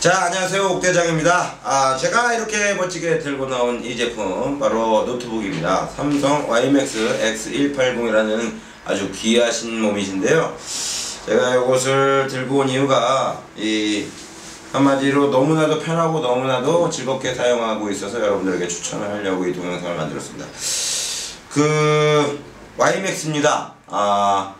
자 안녕하세요. 옥대장입니다. 아 제가 이렇게 멋지게 들고 나온 이 제품 바로 노트북입니다. 삼성 YMAX X180이라는 아주 귀하신 몸이신데요. 제가 이것을 들고 온 이유가 이 한마디로 너무나도 편하고 너무나도 즐겁게 사용하고 있어서 여러분들에게 추천을 하려고 이 동영상을 만들었습니다. 그 YMAX입니다. 아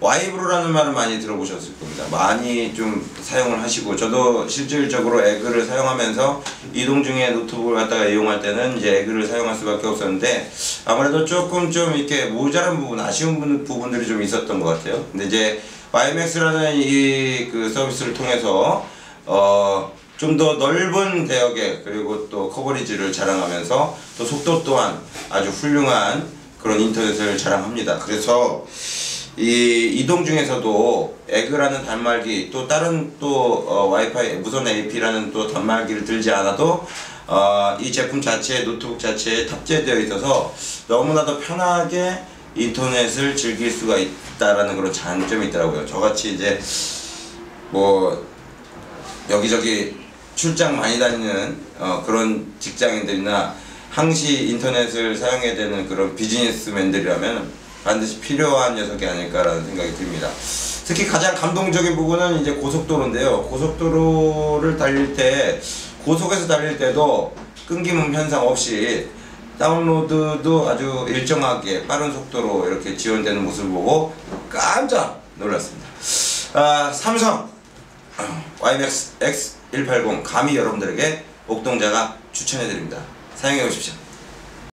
와이브로라는 말을 많이 들어보셨을 겁니다. 많이 좀 사용을 하시고 저도 실질적으로 에그를 사용하면서 이동 중에 노트북을 갖다가 이용할 때는 이제 에그를 사용할 수밖에 없었는데 아무래도 조금 좀 이렇게 모자란 부분, 아쉬운 부분- 부분들이 좀 있었던 것 같아요. 근데 이제 YMAX라는 이 그 서비스를 통해서 어, 좀더 넓은 대역에 그리고 또 커버리지를 자랑하면서 또 속도 또한 아주 훌륭한 그런 인터넷을 자랑합니다. 그래서 이 이동 중에서도 에그라는 단말기 또 다른 또 어, 와이파이 무선 AP라는 또 단말기를 들지 않아도 어, 이 제품 자체에 노트북 자체에 탑재되어 있어서 너무나도 편하게 인터넷을 즐길 수가 있다라는 그런 장점이 있더라고요. 저같이 이제 뭐 여기저기 출장 많이 다니는 어, 그런 직장인들이나 항시 인터넷을 사용해야 되는 그런 비즈니스맨들이라면 반드시 필요한 녀석이 아닐까라는 생각이 듭니다. 특히 가장 감동적인 부분은 이제 고속도로인데요. 고속도로를 달릴 때 고속에서 달릴 때도 끊김음 현상 없이 다운로드도 아주 일정하게 빠른 속도로 이렇게 지원되는 모습을 보고 깜짝 놀랐습니다. 아, 삼성 YMAX X180 감히 여러분들에게 옥동자가 추천해드립니다. 사용해 보십시오.